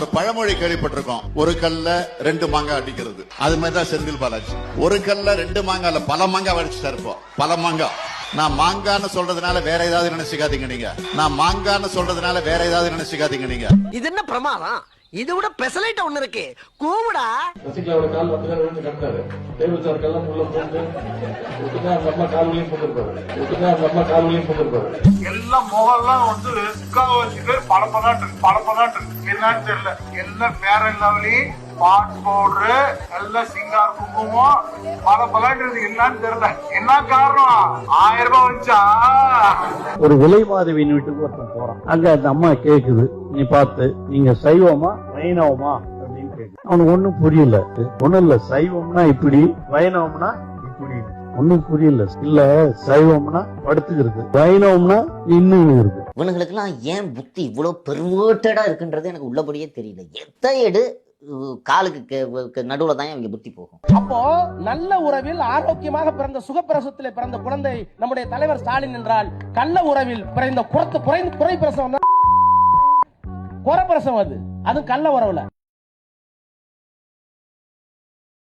ஒரு பழமொழி கேள்விப்பட்டிருக்கோம். ஒரு கல்ல ரெண்டு மாங்காய் அடிக்கிறது. அது மாதிரி தான் செந்தில் பாலாஜி. ஒரு கல்ல ரெண்டு மாங்காய்ல பல மாங்காய் அடிச்சுட்டா இருப்போம் பல மாங்காய். நான் மாங்கான்னு சொல்றதுனால வேற ஏதாவது நினைச்சுக்காதீங்க நீங்க. நான் மாங்கான்னு சொல்றதுனால வேற ஏதாவது நினைச்சுக்காதீங்க நீங்க. இது என்ன பிரமாதம்? இது விட பெசலைட் ஒண்ணு இருக்கு. கூவுடா. ரசிகலாவோட கால் வந்து விழுந்து கட்டாரு டேபிள் சார் கல்லாம் உள்ள போட்டு ஒட்டுனா அந்த அம்மா கால் வழியும் போட்டுருப்பாரு. ஒட்டுனா அந்த அம்மா கால் வழியும் போட்டுருப்பாரு. எல்லாம் முகம்லாம் வந்து முக்காவாசி பேர் பல பதாட்டு. என்னன்னு தெரியல. எல்லாம் பேர லெவலி பாட் பவுடரு நல்ல சிங்கார் குங்குமம். பல பலாட்டு என்னன்னு தெரியல. என்ன காரணம்? ஆயிரம் ரூபாய் வச்சா ஒரு விலை மாதவியின் வீட்டுக்கு ஒருத்தன் போறான். அங்க அந்த அம்மா கேக்குது. நீ பார்த்து நீங்க சைவமா வைணவமா? அப்படின்னு கேக்கு அவனுக்கு ஒண்ணும் புரியல. ஒண்ணும் இல்ல. சைவம்னா இப்படி வைணவம்னா இப்படி. ஒண்ணும் புரியல. இல்ல சைவம்னா படுத்துக்கிறது. வைணவம்னா இன்னும் இருக்கு இவனுங்களுக்கெல்லாம் ஏன் புத்தி இவ்வளோ பெர்வேர்ட்டடாக இருக்குன்றது எனக்கு உள்ளபடியே தெரியல. எத்த எடு காலுக்கு நடுவுல தான் இவங்க புத்தி போகும். அப்போ நல்ல உறவில் ஆரோக்கியமாக பிறந்த சுகப்பிரசவத்தில் பிறந்த குழந்தை நம்முடைய தலைவர் ஸ்டாலின் என்றால் கள்ள உறவில் பிறந்த குறத்து குறை குறை பிரசவம் தான். குறை பிரசவம் அது. அது கள்ள உறவுல.